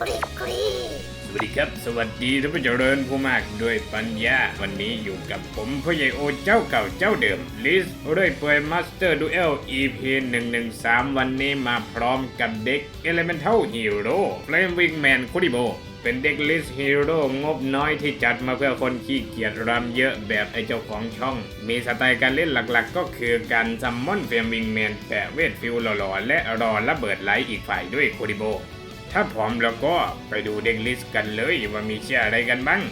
กรีกรีสวัสดีครับ สวัสดีท่านผู้เจริญผู้มากด้วยปัญญา วันนี้อยู่กับผมพ่อใหญ่โอเจ้าเก่าเจ้าเดิมลิสเรื่อยเปื่อยมาสเตอร์ดูเอล EP 113 วันนี้มาพร้อมกับเด็ก Elemental Hero Flame Wingman คุริโบเป็นเด็กลิสฮีโร่งบน้อยที่จัดมาเพื่อคนขี้เกียจรำเยอะแบบไอเจ้าของช่อง มีสไตล์การเล่นหลักๆ ก็คือการซัมมอนเฟรมวิงแมนแปะเวทฟิลหล่อๆ และรอระเบิดไหลอีกฝ่ายด้วยโคุริโบ ถ้าพร้อมแล้วก็ไปดูเด็กลิสต์กันเลยว่ามีเชื่ออะไรกันบ้าง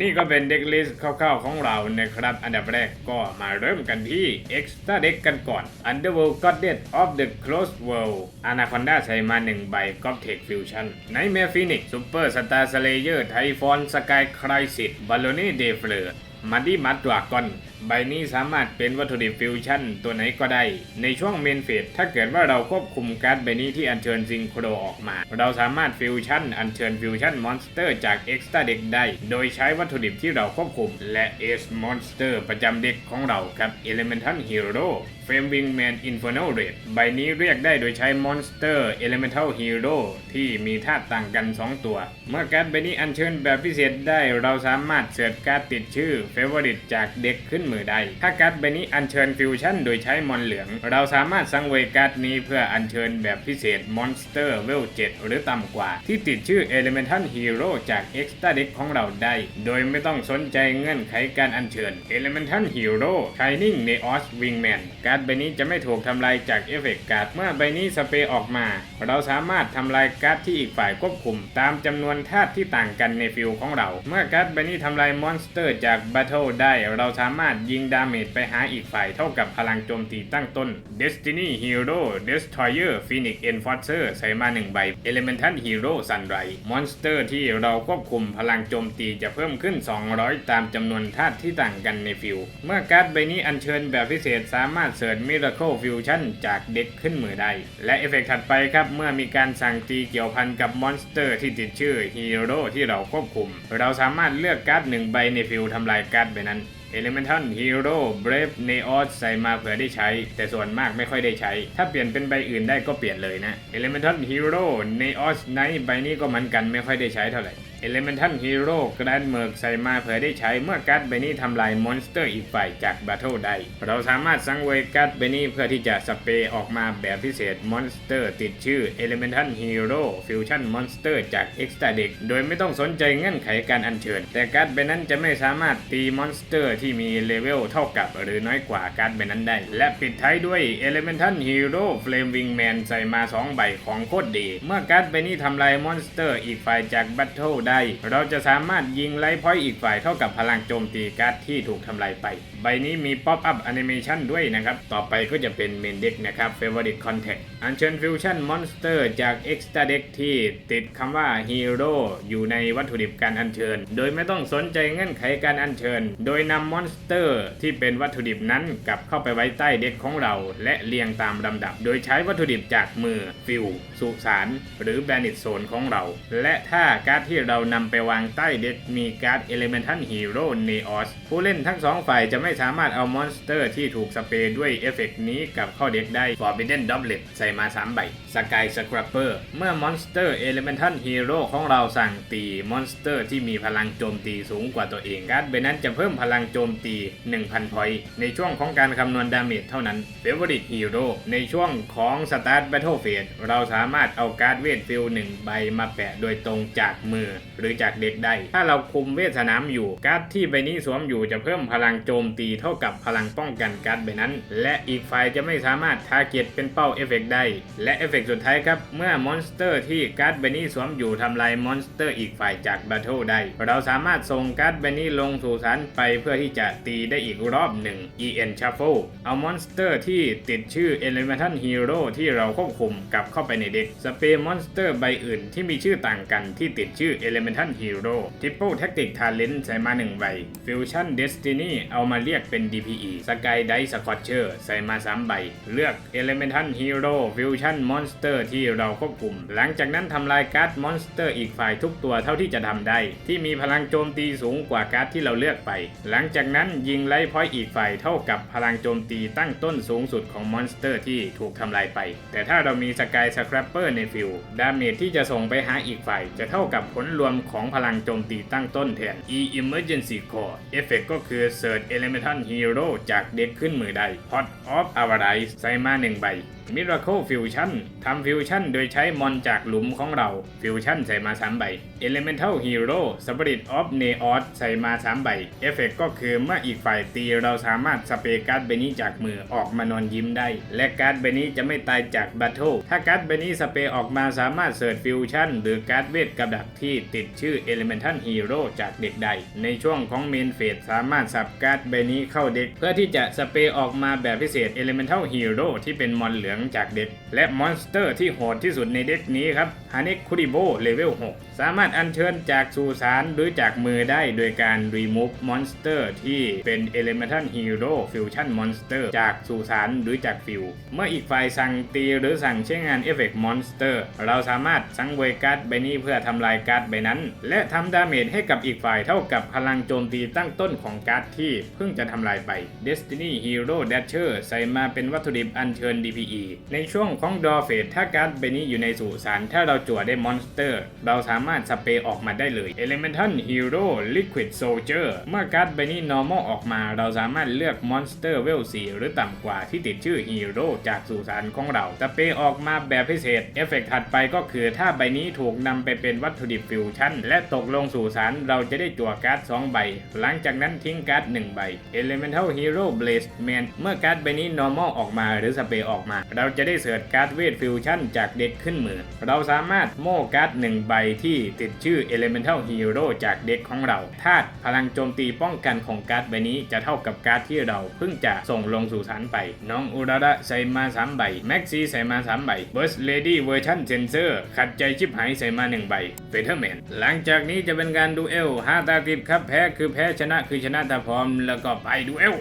นี่ก็เป็นเด็กลิสต์คร่าวๆของเรานะครับ อันดับแรกก็มาเริ่มกันที่ Extra Deck กันก่อน Underworld Goddess of the Closed World Anaconda ใช้มา1ใบ g o p t e c h Fusion Nightmare Phoenix Super Star Slayer Typhon Sky Crisis Balloony d e f l e r มาดี้มัดดรากอน ใบนี้สามารถเป็นวัตถุดิบฟิวชั่นตัวไหนก็ได้ ในช่วงเมนเฟสถ้าเกิดว่าเราควบคุมการ์ดใบนี้ที่อัญเชิญซิงโครออกมา เราสามารถฟิวชั่นอัญเชิญฟิวชั่นมอนสเตอร์จากเอ็กซ์ต a าเด็กได้ โดยใช้วัตถุดิบที่เราควบคุม และเอสมอนสเตอร์ประจำเด็กของเราครับ Elemental Hero เฟรมวิงแมนอินฟ r ร์ l เรดใบนี้เรียกได้โดยใช้มอนสเตอร์ Elemental Hero ที่มีธาตุต่างกัน 2 ตัว เมื่อการ์ดใบนี้อัญเชิญแบบพิเศษได้ เราสามารถเสิร์ชการ์ดติดชื่อ Favorite จากเด็กขึ้นมือได้ถ้าการ์ดใบนี้อัญเชิญฟิวชั่นโดยใช้มอนเหลือง เราสามารถสังเวยการ์ดนี้เพื่ออัญเชิญแบบพิเศษมอนสเตอร์เวล7หรือต่ำกว่า ที่ติดชื่อ Elemental Hero จาก Extra Deck ของเราได้ โดยไม่ต้องสนใจเงื่อนไขการอัญเชิญ Elemental Hero Shining Neos Wingman การ์ดใบนี้จะไม่ถูกทำลายจากเอฟเฟกต์การ์ดเมื่อใบนี้สเปรย์ออกมา เราสามารถทำลายการ์ดที่อีกฝ่ายควบคุม ตามจำนวนธาตุที่ต่างกันในฟิลของเรา เมื่อการ์ดใบนี้ทำลายมอนสเตอร์จาก Battle ได้ เราสามารถยิงดาเมจไปหาอีกฝ่ายเท่ากับพลังโจมตีตั้งต้น Destiny Hero Destroyer Phoenix Enforcer ใส่มา 1 ใบ Elemental Hero Sunrise มอนสเตอร์ที่เราควบคุมพลังโจมตีจะเพิ่มขึ้น 200 ตามจำนวนธาตุที่ต่างกันในฟิลเมื่อการ์ดใบนี้อัญเชิญแบบพิเศษสามารถเสิร์ช Miracle Fusion จากเด็กขึ้นมือได้ และเอฟเฟกต์ถัดไปครับ เมื่อมีการสั่งตีเกี่ยวพันกับมอนสเตอร์ที่ติดชื่อฮีโร่ที่เราควบคุม เราสามารถเลือกการ์ดหนึ่งใบในฟิลทำลายการ์ดใบนั้น Elemental Hero Brave Neos ใส่มาเผื่อได้ใช้ แต่ส่วนมากไม่ค่อยได้ใช้ ถ้าเปลี่ยนเป็นใบอื่นได้ก็เปลี่ยนเลยนะ Elemental Hero Neos Knight ใบนี้ก็เหมือนกันไม่ค่อยได้ใช้เท่าไหร่ Elemental Hero Grand Merc ใส่มาเผื่อได้ใช้เมื่อการ์ดใบนี้ทำลายมอนสเตอร์อีกฝ่ายจาก Battle ได้เราสามารถสังเวยการ์ดใบนี้เพื่อที่จะสเปรย์ออกมาแบบพิเศษมอนสเตอร์ติดชื่อ Elemental Hero Fusion Monster จาก Extra Deck โดยไม่ต้องสนใจเงื่อนไขการอัญเชิญ แต่การ์ดใบนั้นจะไม่สามารถตีมอนสเตอร์ที่มีเลเวลเท่ากับหรือน้อยกว่าการ์ดใบนั้นได้ และปิดท้ายด้วย Elemental Hero Flame Wingman ใส่มา 2 ใบของโคตรดี เมื่อการ์ดใบนี้ทำลายมอนสเตอร์อีกฝ่ายจาก Battle ได้เราจะสามารถยิงไล่พอยต์อีกฝ่ายเท่ากับพลังโจมตีการ์ดที่ถูกทำลายไป ใบนี้มี Pop Up Animation ด้วยนะครับ ต่อไปก็จะเป็นเมนเด็กนะครับ Favorite Contact อัญเชิญ Fusion Monster จาก Extra Deck ที่ติดคำว่า Hero อยู่ในวัตถุดิบการอัญเชิญ โดยไม่ต้องสนใจเงื่อนไขการอัญเชิญ โดยนำมอนสเตอร์ที่เป็นวัตถุดิบนั้นกลับเข้าไปไว้ใต้เด็กของเรา และเรียงตามลำดับ โดยใช้วัตถุดิบจากมือฟิลสุสานหรือแบนิตโซนของเรา และถ้าการ์ดที่เรานำไปวางใต้เด็กมีการ์ด Elemental Hero Neos ผู้เล่นทั้งสองฝ่ายจะไม่สามารถเอามอนสเตอร์ที่ถูกสเปรย์ด้วยเอฟเฟกต์นี้กับเข้าเด็กได้ Forbidden Doublet ใส่มา 3 ใบ Sky Scrapper เมื่อมอนสเตอร์ Elemental Hero ของเราสั่งตีมอนสเตอร์ที่มีพลังโจมตีสูงกว่าตัวเองการ์ดใบนั้นจะเพิ่มพลังโจมตี 1,000 พอยต์ในช่วงของการคำนวณดาเมจเท่านั้น Favorite Hero ในช่วงของ Start Battle Phase เราสามารถเอาการ์ดเวทฟิล1ใบมาแปะโดยตรงจากมือ หรือจากเด็กได้ถ้าเราคุมเวทสนามอยู่ การ์ดที่ใบนี้สวมอยู่จะเพิ่มพลังโจมตีเท่ากับพลังป้องกันการ์ดใบนั้น และอีกฝ่ายจะไม่สามารถทาร์เก็ตเป็นเป้าเอฟเฟกได้และเอฟเฟกสุดท้ายครับ เมื่อมอนสเตอร์ที่การ์ดใบนี้สวมอยู่ทำลายมอนสเตอร์อีกฝ่ายจากบัตเทิลได้ เราสามารถส่งการ์ดใบนี้ลงสู่สารไปเพื่อที่จะตีได้อีกรอบหนึ่ง EN Shuffle เอามอนสเตอร์ที่ติดชื่อ Elemental Hero ที่เราควบคุมกลับเข้าไปในเด็กสเปรย์มอนสเตอร์ใบอื่นที่มีชื่อต่างกันที่ติดชื่อ Elemental Hero Triple Tactic Talent ใส่มา 1 ใบ Fusion Destiny เอามาเรียกเป็น DPE สกายไดสกอตเชอร์ใส่มา 3 ใบ เลือก Elemental Hero Fusion Monster ที่เราควบคุม หลังจากนั้นทำลายการ์ดมอนสเตอร์อีกฝ่ายทุกตัวเท่าที่จะทำได้ ที่มีพลังโจมตีสูงกว่าการ์ดที่เราเลือกไป หลังจากนั้นยิงไล่พอยต์อีกฝ่ายเท่ากับพลังโจมตีตั้งต้นสูงสุดของมอนสเตอร์ที่ถูกทำลายไป แต่ถ้าเรามีสกายสครับเปอร์ในฟิลดาเมจที่จะส่งไปหาอีกฝ่ายจะเท่ากับผลรวมมของพลังโจมตีตั้งต้นแทน E Emergency Core เอฟเฟกก็คือ Search Elemental Hero จากเด็กขึ้นมือใด Hot of Avarice ใส่มาหนึ่งใบ Miracle Fusion ทำฟิวชั่นโดยใช้มอนจากหลุมของเราฟิวชั่นใส่มา3ใบ Elemental Hero Spirit of Neos ใส่มา3ใบเอฟเฟกก็คือเมื่ออีกฝ่ายตีเราสามารถสเปรย์การ์ดใบนี้จากมือออกมานอนยิ้มได้ และการ์ดใบนี้จะไม่ตายจากบัตเทิลถ้าการ์ดใบนี้สเปรย์ออกมาสามารถเสิร์ชฟิวชั่นหรือการ์ดเวทกับดักที่ติดชื่อ Elemental Hero จากเด็กได้ในช่วงของเมนเฟสสามารถสับการ์ดใบนี้เข้าเด็ก เพื่อที่จะสเปรย์ออกมาแบบพิเศษ Elemental Hero ที่เป็นมอนเหลืองจากเด็ก และมอนสเตอร์ที่โหดที่สุดในเด็กนี้ครับฮาน k คุริโบเลเวล 6 สามารถอัญเชิญจากสุสานหรือจากมือได้โดยการ remove monster ที่เป็น Elemental Hero Fusion Monster จากสุสานหรือจากฟิว เมื่ออีกฝ่ายสั่งตีหรือสั่งใช้งานเอฟเฟกต์มอนสเตอร์เราสามารถสังเวยการ์ดใบนี้เพื่อทำลายการ์ดใบนั้น และทำดาเมจให้กับอีกฝ่ายเท่ากับพลังโจมตีตั้งต้นของการ์ดที่เพิ่งจะทำลายไป Destiny Hero Dasher ใส่มาเป็นวัตถุดิบอัญเชิญ DPE ในช่วงของดอเฟสถ้าการ์ดใบนี้อยู่ในสุสานถ้าเราจั่วได้มอนสเตอร์ เราสามารถสเปรย์ออกมาได้เลย Elemental Hero Liquid Soldier เมื่อการ์ดใบนี้ normal ออกมา เราสามารถเลือกมอนสเตอร์เวล4หรือต่ำกว่าที่ติดชื่อฮีโร่จากสุสานของเราสเปรย์ออกมาแบบพิเศษเอฟเฟกต์ถัดไปก็คือถ้าใบนี้ถูกนำไปเป็นวัตถุดิบฟิวชั่น และตกลงสู่สารเราจะได้จั่วการ์ด2ใบ หลังจากนั้นทิ้งการ์ด1ใบ Elemental Hero Blaze Man เมื่อการ์ดใบนี้ normal ออกมาหรือสเปรย์ออกมาเราจะได้เสิร์ชการ์ดเวทฟิวชั่นจากเด็กขึ้นมือ เราสามารถโม่การ์ด1ใบที่ติดชื่อ Elemental Hero จากเด็กของเราธาตุพลังโจมตีป้องกันของการ์ดใบนี้จะเท่ากับการ์ดที่เราเพิ่งจะส่งลงสู่สารไป น้องอุราระใส่มา3ใบแม็กซี่ใส่มา3ใบ Burst Lady Version Sensor ขัดใจชิบหายใส่มา1ใบ f e t h e r m a n หลังจากนี้จะเป็นการดูเอลห้าตาติดครับแพ้คือแพ้ชนะคือชนะถ้าพร้อมแล้วก็ไปดูเอล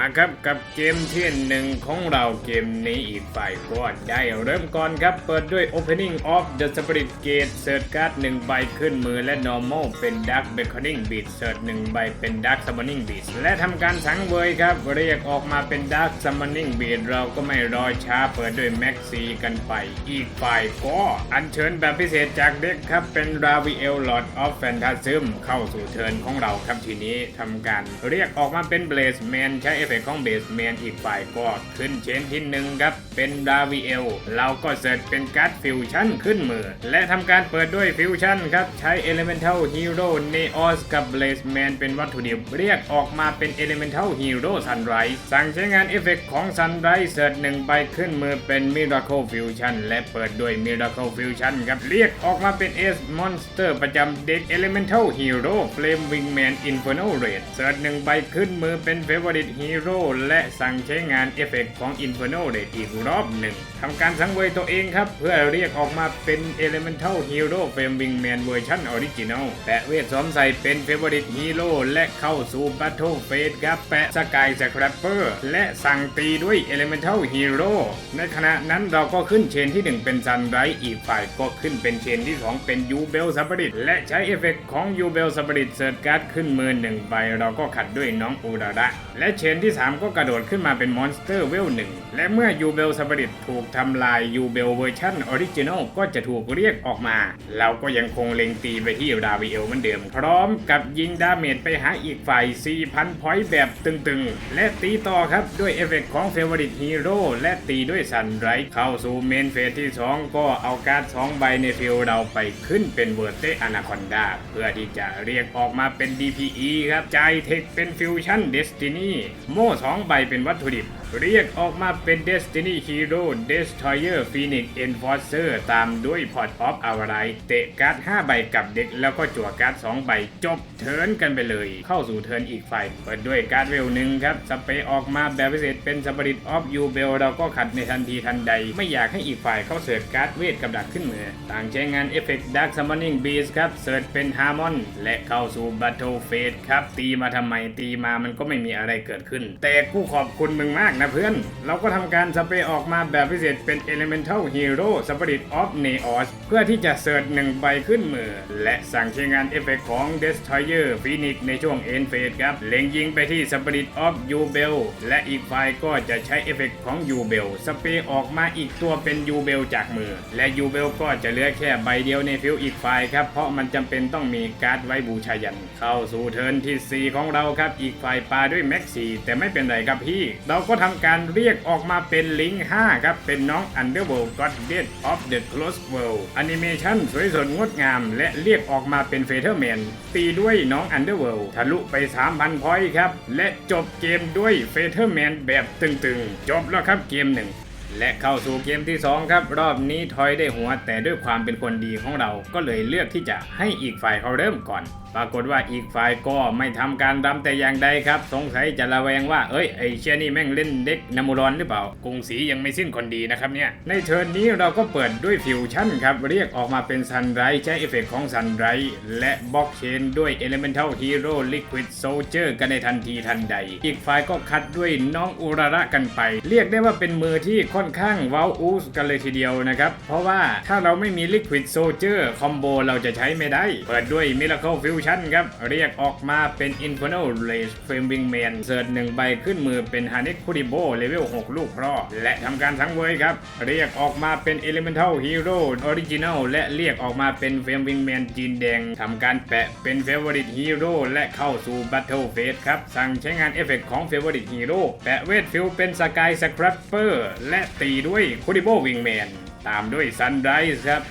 มาครับกับเกมที่หนึ่งของเราเกมนี้อีกฝ่ายก็ได้เริ่มก่อนครับ เปิดด้วย Opening of the Spirit Gate เสิร์ชการ์ดหนึ่งใบขึ้นมือและ Normal เป็น Dark Beckoning Beat เสิร์ชหนึ่งใบเป็น Dark Summoning Beat และทำการสังเวยครับ เรียกออกมาเป็น Dark Summoning Beat เราก็ไม่รอช้าเปิดด้วย Max C กันไป อีกฝ่ายก็อัญเชิญแบบพิเศษจากเด็กครับเป็น Raviel Lord of Phantasm เข้าสู่เทิร์นของเราครับทีนี้ทำการเรียกออกมาเป็น Blaze Man ใช้เอฟเฟกของเบสแมนอีกฝ่ายก็ขึ้นเชนที่หนึ่งครับ เป็นดาวิเอล เราก็เสิร์ชเป็นการ์ดฟิวชั่นขึ้นมือ และทำการเปิดด้วยฟิวชั่นครับ ใช้ Elemental Hero Neos กับ Blaze Man เป็นวัตถุดิบ เรียกออกมาเป็น Elemental Hero Sunrise สั่งใช้งานเอฟเฟกต์ของ Sunrise เสิร์ชหนึ่งใบขึ้นมือเป็น Miracle Fusion และเปิดด้วย Miracle Fusion ครับ เรียกออกมาเป็น S Monster ประจำเด็ก Elemental Hero Flame Wingman Inferno Raid เสิร์ชหนึ่งใบขึ้นมือเป็น Favorite Hero และสั่งใช้งานเอฟเฟกต์ของ Inferno Raid อีกรอบหนึ่งทำการสังเวยตัวเองครับ เพื่อเรียกออกมาเป็น Elemental Hero Flame Wingman เวอร์ชันออริจิน l ลแปะเวทสวมใส่เป็น Favorite Hero และเข้าสู่ Battle Phase ครับแปะสกายสครับเปอร์และสั่งตีด้วย Elemental Hero ในขณะนั้นเราก็ขึ้นเชนที่ 1 เป็น Sunrise อีกฝ่ายก็ขึ้นเป็นเชนที่ 2 เป็น u b e l Spirit และใช้เอฟเฟกต์ของ u b e l Spirit เสิร์ชการ์ดขึ้นมือหนึ่งใบเราก็ขัดด้วยน้องอุราระและเชนที่ 3 ก็กระโดดขึ้นมาเป็นมอนสเตอร์เวลหนึ่งและเมื่อ u b e l Spirit ถูกทำลาย u b e l เวอร์ชันออริจิน l ก็จะถูกเรียกออกมา เราก็ยังคงเล็งตีไปที่ราวิเอลเหมือนเดิม พร้อมกับยิงดาเมจไปหาอีกฝ่าย 4,000 พอยต์แบบตึงๆ และตีต่อครับด้วยเอฟเฟกต์ของ Favorite Hero และตีด้วยซันไรเข้าสู่เมนเฟสที่ 2 ก็เอาการ์ด2ใบในฟิลเราไปขึ้นเป็นเวอร์เตอนาคอนดาเพื่อที่จะเรียกออกมาเป็น DPE ครับใจเทคเป็นฟิวชั่นเดสตินีโม่สองใบเป็นวัตถุดิบ เรียกออกมาเป็น Destiny Hero Destroyer Phoenix Enforcer ตามด้วย Pot of a v a r i เตะการ์ด 5 ใบกับเด็ก แล้วก็จั่วการ์ด 2 ใบ จบเทิร์นกันไปเลย เข้าสู่เทิร์นอีกฝ่ายเปิดด้วยการ์ดเวลหนึ่งครับ สเปรย์ออกมาแบบพิเศษเป็นสปริตออฟยูเบลเราก็ขัดในทันทีทันใด ไม่อยากให้อีกฝ่ายเข้าเสิร์ชการ์ดเวทกับดักขึ้นมือ ต่างใช้งานเอฟเฟกต์ดักซัมมอนนิ่งบีสครับเสิร์ชเป็นฮาร์มอนและเข้าสู่บัตเทิลเฟสครับตีมาทำไมตีมามันก็ไม่มีอะไรเกิดขึ้น แต่กูขอบคุณมึงมากนะเพื่อน เราก็ทำการสเปรย์ออกมาแบบพิเศษเป็น Elemental Hero Spirit of Neos เพื่อที่จะเสิร์ชหนึ่งใบขึ้นมือ และสั่งใช้งานเอฟเฟกต์ของ Destroyer Phoenix ในช่วง End Phase ครับ เล็งยิงไปที่ Spirit of u b e l และอีกฝ่ายก็จะใช้เอฟเฟกต์ของ u b e l สเปรย์ออกมาอีกตัวเป็น u b e l จากมือ และ u b e l ก็จะเหลือแค่ใบเดียวในฟิลอีกฝ่ายครับ เพราะมันจำเป็นต้องมีการ์ดไว้บูชายัน เข้าสู่เทิร์นที่ 4 ของเราครับ อีกฝ่ายปาด้วยแม็กซี่แต่ไม่เป็นไรครับพี่ เราก็ทำการเรียกออกมาเป็นลิง5ครับ เป็นน้อง Underworld Goddess of the Close World แอนิเมชันสวยสดงดงาม และเรียกออกมาเป็นเฟเธอร์แมนตีด้วยน้อง Underworld ทะลุไป 3,000 พอยต์ครับ และจบเกมด้วยเฟเธอร์แมนแบบตึงๆ จบแล้วครับเกมหนึ่งและเข้าสู่เกมที่ 2 ครับ รอบนี้ทอยได้หัวแต่ด้วยความเป็นคนดีของเราก็เลยเลือกที่จะให้อีกฝ่ายเขาเริ่มก่อนปรากฏว่าอีกฝ่ายก็ไม่ทำการรำแต่อย่างใดครับ สงสัยจะระแวงว่า เอ้ยไอเชียนี่แม่งเล่นเด็กนามูรอนหรือเปล่ากรุงศรียังไม่สิ้นคนดีนะครับเนี่ย ในเทิร์นนี้เราก็เปิดด้วยฟิวชั่นครับ เรียกออกมาเป็นซันไรใช้เอฟเฟกต์ของซันไรและบล็อกเชนด้วย Elemental Hero Liquid Soldier กันในทันทีทันใด อีกฝ่ายก็คัดด้วยน้องอุระระกันไป เรียกได้ว่าเป็นมือที่ค่อนข้างเว้าอูสกันเลยทีเดียวนะครับเพราะว่าถ้าเราไม่มี Liquid Soldier คอมโบเราจะใช้ไม่ได้ เปิดด้วย Miracle Fusion ครับ เรียกออกมาเป็น Infernal Rage Flaming Man เสิร์ชหนึ่งใบขึ้นมือเป็น Hanek Kuribo เลเวล 6 ลูกพราะและทำการสังเวยครับ เรียกออกมาเป็น Elemental Hero Original และเรียกออกมาเป็น Flaming Man จีนแดงทำการแปะเป็น Favorite Hero และเข้าสู่ Battle Phase ครับ สั่งใช้งานเอฟเฟกต์ของ Favorite Hero แปะเวทฟิลเป็น Sky Scrapper และตีด้วย Kuribo Wingman ตามด้วย Sunrise ครับ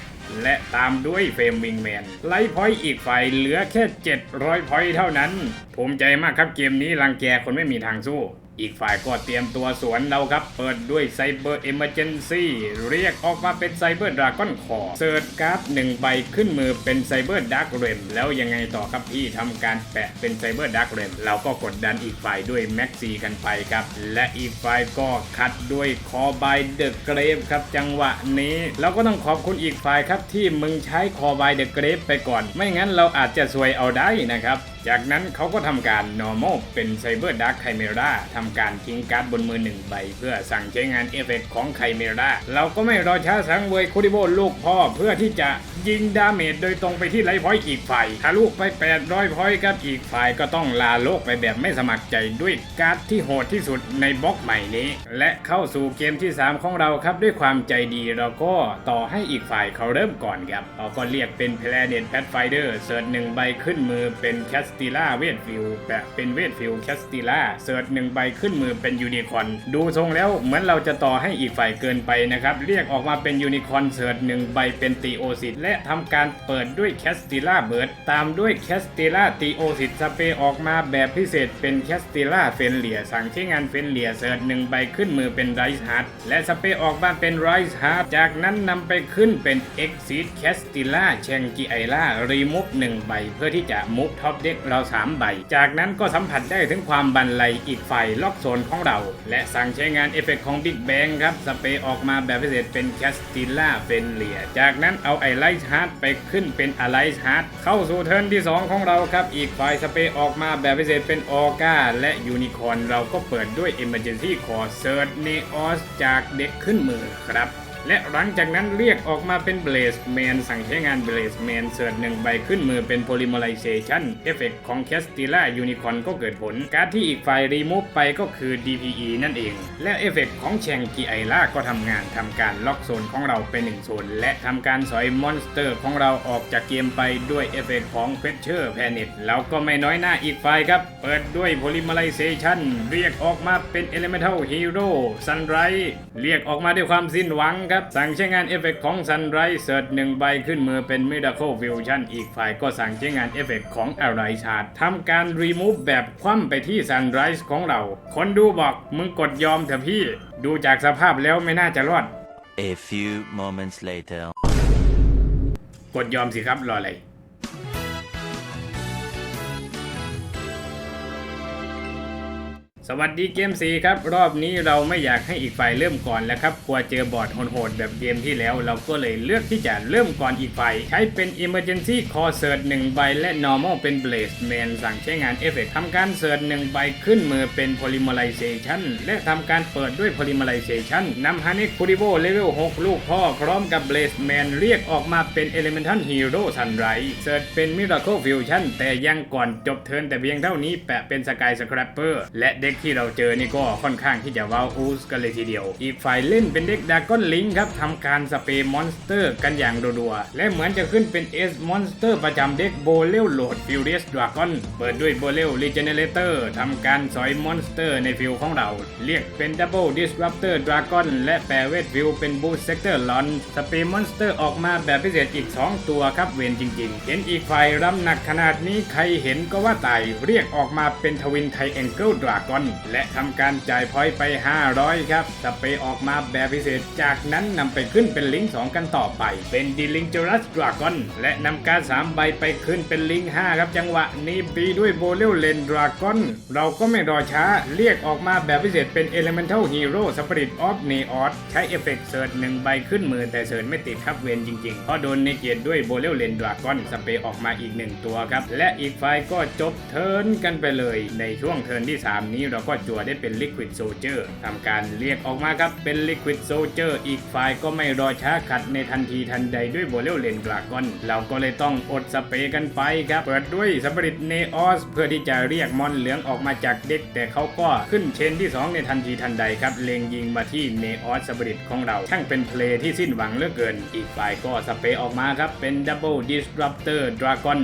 และตามด้วยเฟรมวิงแมนไลท์พอยต์อีกฝ่ายเหลือแค่ 700พอยต์เท่านั้น ภูมิใจมากครับเกมนี้รังแกคนไม่มีทางสู้ อีกฝ่ายก็เตรียมตัวสวนเราครับ เปิดด้วยไซเบอร์เอเมอร์เจนซี่เรียกออกมาเป็นไซเบอร์ดราก้อนคอเสิร์ชการ์ดหนึ่งใบขึ้นมือเป็นไซเบอร์ดักเรมแล้วยังไงต่อครับพี่ทำการแปะเป็นไซเบอร์ดักเรมเราก็กดดันอีกฝ่ายด้วยแม็กซีกันไปครับ และอีกฝ่ายก็คัดด้วยคอบายเดอะเกรฟครับจังหวะนี้ เราก็ต้องขอบคุณอีกฝ่ายครับที่มึงใช้คอบายเดอะเกรฟไปก่อน ไม่งั้นเราอาจจะซวยเอาได้นะครับ จากนั้นเขาก็ทำการ normal เป็นไซเบอร์ดักไคเมราทำการทิ้งการ์ดบนมือหนึ่งใบ เพื่อสั่งใช้งานเอฟเฟกต์ของไคเมราเราก็ไม่รอช้าสังเวยคูริโบลูกพ่อเพื่อที่จะยิงดาเมจโดยตรงไปที่ไลท์พอยอีกฝ่ายทะลุไป 800พอยต์ครับอีกฝ่ายก็ต้องลาโลกไปแบบไม่สมัครใจด้วยการ์ดที่โหดที่สุดในบล็อกใหม่นี้ และเข้าสู่เกมที่ 3 ของเราครับด้วยความใจดีเราก็ต่อให้อีกฝ่ายเขาเริ่มก่อนครับเราก็เรียกเป็น Planet Pathfinder เสิร์ชหนึ่งใบขึ้นมือเป็น c a s t i l a เวทฟิลแปะเป็นเวทฟิล c a s t i l a เสิร์ชหนึ่งใบขึ้นมือเป็นยูนิคอนดูทรงแล้วเหมือนเราจะต่อให้อีกฝ่ายเกินไปนะครับ เรียกออกมาเป็นยูนิคอนเสิร์ชหนึ่งใบเป็นตีโอซิตและทำการเปิดด้วย c a s t i l a เบิร์ดตามด้วย c a s t i l a ตีโอซิตสเปรย์ออกมาแบบพิเศษเป็น c a s t i l a เฟนเลียสั่งใช้งานเฟนเลียเสิร์ชหนึ่งใบขึ้นมือเป็นไรส์ฮาร์ดและสเปรย์ออกมาเป็นไรส์ฮาร์ดจากนั้นนำไปขึ้นเป็น Exit c a s t i l a เชงกิไอล่ารีมูฟหนึ่งใบเพื่อที่จะมุฟท็อปเด็กราสามใบ จากนั้นก็สัมผัสได้ถึงความบันไลอีกฝ่ายล็อกโซนของเรา และสั่งใช้งานเอฟเฟกต์ของ Big Bang ครับ สเปรย์ออกมาแบบพิเศษเป็น c a s t i l a เฟนเลีย จากนั้นเอาไอไลท์ฮาร์ดไปขึ้นเป็นอะไลท์ฮาร์ดเข้าสู่เทิร์นที่ 2 ของเราครับ อีกฝ่ายสเปรย์ออกมาแบบพิเศษเป็นออก้าและยูนิคอร์นเราก็เปิดด้วย Emergency Core Search Neos จากเด็กขึ้นมือครับ และหลังจากนั้นเรียกออกมาเป็น Blaze Man สั่งใช้งาน Blaze Man เสิร์ชหนึ่งใบขึ้นมือเป็น Polymerization เอฟเฟกของ Castilla Unicorn ก็เกิดผล การที่อีกฝ่ายรีมูฟไปก็คือ DPE นั่นเอง และเอฟเฟกของแชงกีไอล่าก็ทำงานทำการล็อกโซนของเราเป็นหนึ่งโซน และทำการสอยมอนสเตอร์ของเราออกจากเกมไปด้วยเอฟเฟกของ Pressure Planet แล้วก็ไม่น้อยหน้าอีกฝ่ายครับ เปิดด้วย Polymerization เรียกออกมาเป็น Elemental Hero Sunrise เรียกออกมาด้วยความสิ้นหวังครับครับ สั่งใช้งานเอฟเฟกของ Sunrise เสิร์ชหนึ่งใบขึ้นมือเป็น Miracle Fusion อีกฝ่ายก็สั่งใช้งานเอฟเฟกของ Arise Chart ทำการ remove แบบคว่ำไปที่ Sunrise ของเรา คนดูบอกมึงกดยอมเถอะพี่ ดูจากสภาพแล้วไม่น่าจะรอด A few moments later. กดยอมสิครับรออะไร สวัสดีเกมสีครับ รอบนี้เราไม่อยากให้อีกฝ่ายเริ่มก่อนแล้วครับกลัวเจอบอร์ดโหดๆแบบเกมที่แล้ว เราก็เลยเลือกที่จะเริ่มก่อนอีกฝ่าย ใช้เป็น Emergency Core Search 1ใบและ Normal เป็น Blaze Man สั่งใช้งานเอฟเฟกทำการเสิร์ช1ใบขึ้นมือเป็น Polymerization และทำการเปิดด้วย Polymerization นำ h a n e k u r i b o Level 6 ลูกพ่อพร้อมกับ Blaze Man เรียกออกมาเป็น Elemental Hero Sunrise เสิร์ชเป็น Miracle Fusion แต่ยังก่อนจบเทิร์นแต่เพียงเท่านี้แปะเป็น Sky Scrapper และเด็กที่เราเจอนี่ก็ค่อนข้างที่จะว้าวอูสกันเลยทีเดียว อีกฝ่ายเล่นเป็นเด็กดากอนลิงครับทำการสเปรย์มอนสเตอร์กันอย่างรัวๆและเหมือนจะขึ้นเป็นเอสมอนสเตอร์ประจำเด็กโบเลลโหลดฟิวเรียสดราก้อนเปิดด้วยโบเลลรีเจเนเรเตอร์ทำการสอยมอนสเตอร์ในฟิลของเรา เรียกเป็นดับเบิลดิสรัปเตอร์ดราก้อนและแปรเวทฟิลเป็นบูสเซกเตอร์ลอนสเปรย์มอนสเตอร์ออกมาแบบพิเศษอีก 2 ตัวครับเวนจริง ๆ เห็นอีกฝ่ายรำหนักขนาดนี้ใครเห็นก็ว่าตายเรียกออกมาเป็นทวินไทแองเกิลดราก้อนและทำการจ่ายพอยต์ไป 500 ครับสเปรย์ออกมาแบบพิเศษ จากนั้นนำไปขึ้นเป็นลิงก์ 2 กันต่อไป เป็นดีลิงจ u รัสดราก้อนและนำการ3ใบไปขึ้นเป็นลิงก์ 5 ครับจังหวะนี้ตีด้วยโบเลลเลนดราก้อนเราก็ไม่รอช้าเรียกออกมาแบบพิเศษเป็น Elemental Hero Spirit of Neos ใช้เอฟเฟกต์เสิร์ชหนึ่งใบขึ้นมือแต่เสิร์ชไม่ติดครับเวนจริงๆ เพราะโดนเนเกตด้วยโบเลลเลนดราก้อนสเปรย์ออกมาอีกหนึ่งตัวครับและอีกฝ่ายก็จบเทิร์นกันไปเลย ในช่วงเทิร์นที่ 3 นี้เราราก็จั่วได้เป็น Liquid Soldier ทำการเรียกออกมาครับเป็น Liquid Soldier อีกฝ่ายก็ไม่รอช้าขัดในทันทีทันใดด้วยโบเลลเลนดราก้อนเราก็เลยต้องอดสเปรย์กันไปครับ เปิดด้วยสปริตเนออสเพื่อที่จะเรียกมอนเหลืองออกมาจากเด็ก แต่เขาก็ขึ้นเชนที่ 2 ในทันทีทันใดครับ เล็งยิงมาที่เนออสสปริตของเราช่างเป็นเพลย์ที่สิ้นหวังเหลือเกิน อีกฝ่ายก็สเปรย์ออกมาครับเป็นดับเบิลดิสรัปเตอร์ดราก้อน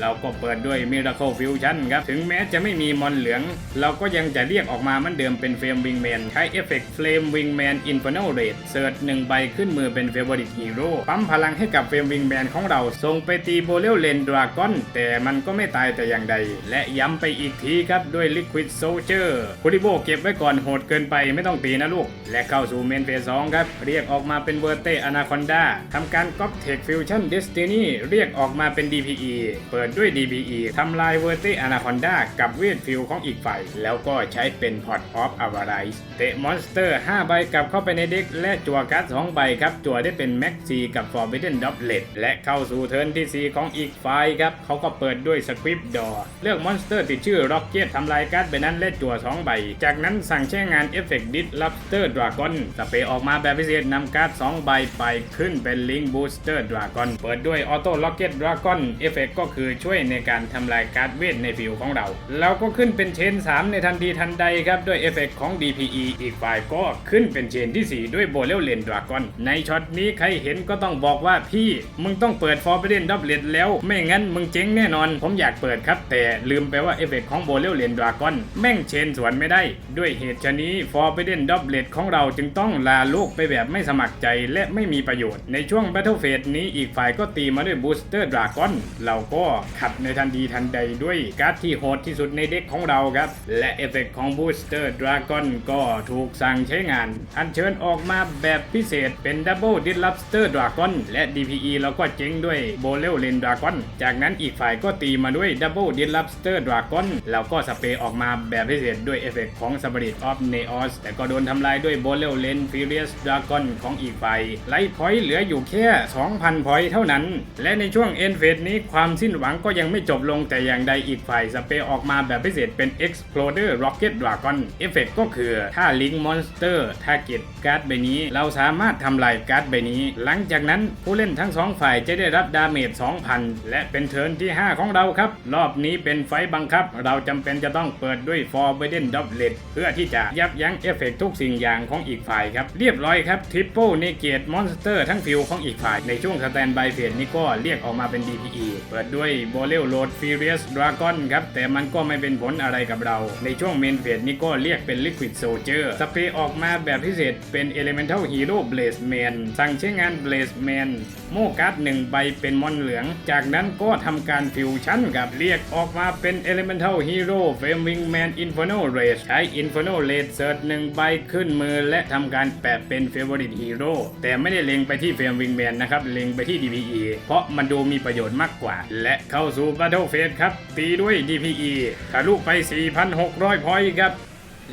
เราก็เปิดด้วย Miracle Fusion ครับ ถึงแม้จะไม่มีมอนเหลือง เราก็ยังจะเรียกออกมาเหมือนเดิมเป็นเฟรมวิงแมนใช้เอฟเฟกต์เฟรมวิงแมนอินฟ r น a l เรดเสิร์ชหนึ่งใบขึ้นมือเป็นเฟเวอริตฮีโร่ปั๊มพลังให้กับเฟรมวิงแมนของเราส่งไปตีโบเลลเลนดราก้อนแต่มันก็ไม่ตายแต่อย่างใด และย้ำไปอีกทีครับด้วย Liquid Soldier คุริโบเก็บไว้ก่อนโหดเกินไปไม่ต้องตีนะลูก และเข้าสู่เมนเฟส2ครับ เรียกออกมาเป็นเวอร์เตอนาคอนดาทำการก๊อปเทคฟิวชั่นเดสตินีเรียกออกมาเป็น DPE เปิดด้วย DPE ทำลายเวอร์เตอนาคอนดากับเวทฟิลของอีกฝ่าย แล้วก็ใช้เป็นพอร์ตออฟอ v วาไรส์เตะมอนสเตอร์ 5 ใบกลับเข้าไปในเด็ก และจั่วการ์ด2ใบครับ จั่วได้เป็นแม็กซีกับ Forbidden d o u b l e t และเข้าสู่เทิร์นที่ 4 ของอีกฝ่ายครับเขาก็เปิดด้วยสคริปต์ดอเลือกมอนสเตอร์ติดชื่อร็อกเก็ตทำลายการ์ดใบนั้นและจั่ว2ใบ จากนั้นสั่งใช้งานเอฟเฟกต์ดิสลับเตอร์ดราก้อนสเปรย์ออกมาแบบพิเศษนำการ์ด2ใบไปขึ้นเป็นลิงบูสเตอร์ดราก้อนเปิดด้วยออโต้ล็อกเก็ตดราก้อนเอฟเฟกก็คือช่วยในการทำลายการ์ดเวทในฟิลของเรา เราก็ขึ้นเป็นเชน 3 ในทันทีทันใดครับ ด้วยเอฟเฟกของ DPE อีกฝ่ายก็ขึ้นเป็นเชนที่ 4 ด้วยโบเลลเลนดราก้อนในช็อตนี้ใครเห็นก็ต้องบอกว่าพี่มึงต้องเปิด Forbidden d o u b l e t แล้ว ไม่งั้นมึงเจ๊งแน่นอน ผมอยากเปิดครับ แต่ลืมไปว่าเอฟเฟกของโบเลลเลนดราก้อนแม่งเชนสวนไม่ได้ ด้วยเหตุชนี้ Forbidden d o u b l e t ของเราจึงต้องลาโลกไปแบบไม่สมัครใจและไม่มีประโยชน์ในช่วง Battle Phase นี้อีกฝ่ายก็ตีมาด้วย Booster Dragon เราก็ขัดในทันทีทันใดด้วยการ์ดที่โหดที่สุดในเด็กของเราครับ และเอฟเฟกของ Booster Dragon ก็ถูกสั่งใช้งาน อัญเชิญออกมาแบบพิเศษเป็น Double Disruptor Dragon และ DPE เราก็เจ๊งด้วย b o l e l l e n Dragon จากนั้นอีกฝ่ายก็ตีมาด้วย Double Disruptor Dragon แล้วก็สเปรย์ออกมาแบบพิเศษด้วยเอฟเฟกของ Spirit of Neos แต่ก็โดนทำลายด้วย b o l e l l e n Furious Dragon ของอีกฝ่ายไลท์พอยต์เหลืออยู่แค่ 2,000พอยต์เท่านั้น และในช่วง End Phase นี้ความสิ้นหวังก็ยังไม่จบลงแต่อย่างใดอีกฝ่ายสเปรย์ออกมาแบบพิเศษเป็น Exploder Rocket Dragon เอฟเฟกก็คือถ้าลิงมอนสเตอร์ทาร์เก็ตการ์ดใบนี้ เราสามารถทำลายการ์ดใบนี้ หลังจากนั้นผู้เล่นทั้งสองฝ่ายจะได้รับดาเมจ 2,000 และเป็นเทิร์นที่ 5 ของเราครับ รอบนี้เป็นไฟบังคับ เราจำเป็นจะต้องเปิดด้วย Forbidden Doublet เพื่อที่จะยับยั้งเอฟเฟกทุกสิ่งอย่างของอีกฝ่ายครับ เรียบร้อยครับ Triple Negate Monster ทั้งฟิวของอีกฝ่ายในช่วงสแตนบายเฟสนี้ก็เรียกออกมาเป็น DPE เปิดด้วยโบเลลโ a ดฟิเรียสดราก้อนครับ แต่มันก็ไม่เป็นผลอะไรกับเรา ในช่วงเมนเฟสนี้ก็เรียกเป็น Liquid Soldier สเปรย์ออกมาแบบพิเศษเป็น Elemental Hero Blaze Man สั่งใช้งาน Blaze Man โมการ์ดหนึ่งใบเป็นมอนเหลือง จากนั้นก็ทำการฟิวชั่นกับเรียกออกมาเป็น Elemental Hero Flame Wingman Inferno Rage ใช้ Inferno Rage เซิร์ชหนึ่งใบขึ้นมือและทำการแปะเป็น Favorite Hero แต่ไม่ได้เล็งไปที่ Flame Wingman นะครับเล็งไปที่ DPE เพราะมันดูมีประโยชน์มากกว่า และเข้าสู่ Battle Phase ครับ ตีด้วย DPE ทะลุไป 4,600 พอยต์ครับ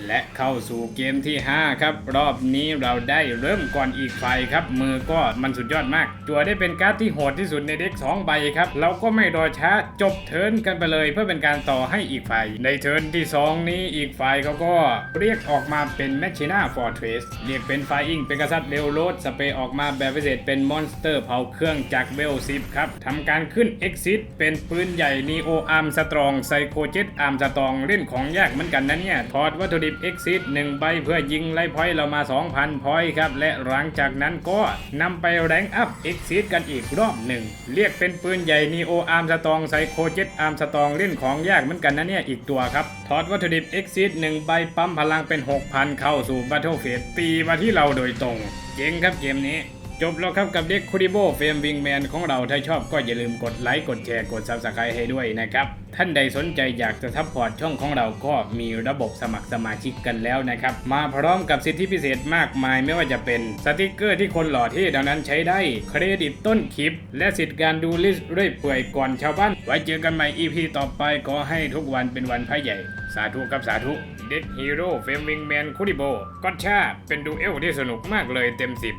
และเข้าสู่เกมที่ 5 ครับ รอบนี้เราได้เริ่มก่อนอีกฝ่ายครับ มือก็มันสุดยอดมาก จัวได้เป็นการ์ดที่โหดที่สุดในเด็ก 2 ใบครับ เราก็ไม่รอช้าจบเทิร์นกันไปเลย เพื่อเป็นการต่อให้อีกฝ่าย ในเทิร์นที่ 2 นี้อีกฝ่ายเขาก็เรียกออกมาเป็นแมชชีน่าฟอร์เทรสเรียกเป็นไฟอิงเป็นกษัตริย์เดลโรดสเปรย์ออกมาแบบพิเศษเป็นมอนสเตอร์เผาเครื่องจากเบลซิฟครับทำการขึ้น Exit เป็นปืนใหญ่นีโออาร์มสตรองไซโคเจ็ตอาร์มสตรองเล่นของยากเหมือนกันนะเนี่ยถอดวัตถุดิบ Exit หนึ่งใบเพื่อยิงไล่พอยเรามา 2,000 พอยครับ และหลังจากนั้นก็นำไปแรงอัพ Exit กันอีกรอบหนึ่ง เรียกเป็นปืนใหญ่นีโออาร์มสตองไซโคเจ็ตอาร์มสตองเล่นของยากเหมือนกันนะเนี่ยอีกตัวครับถอดวัตถุดิบ Exit หนึ่งใบปั๊มพลังเป็น 6,000 เข้าสู่ Battle Phase ตีมาที่เราโดยตรง เจ๋งครับเกมนี้ จบแล้วครับกับเด็กคูดิโบเฟมวิงแมนของเราถ้าชอบก็อย่าลืมกดไลค์กดแชร์กด Subscribe ให้ด้วยนะครับ ท่านใดสนใจอยากจะซัพพอร์ตช่องของเราก็มีระบบสมัครสมาชิกกันแล้วนะครับ มาพร้อมกับสิทธิพิเศษมากมายไม่ว่าจะเป็นสติกเกอร์ที่คนหล่อที่ดังนั้นใช้ได้ เครดิตต้นคลิป และสิทธิการดูลิสต์เรื่อยเปื่อยก่อนชาวบ้านไว้เจอกันใหม่ EP ต่อไปขอให้ทุกวันเป็นวันพระใหญ่ สาธุครับสาธุเด็กฮีโร่เฟมวิงแมนคูดิโบก็ชาเป็นดูเอลที่สนุกมากเลยเต็มสิบ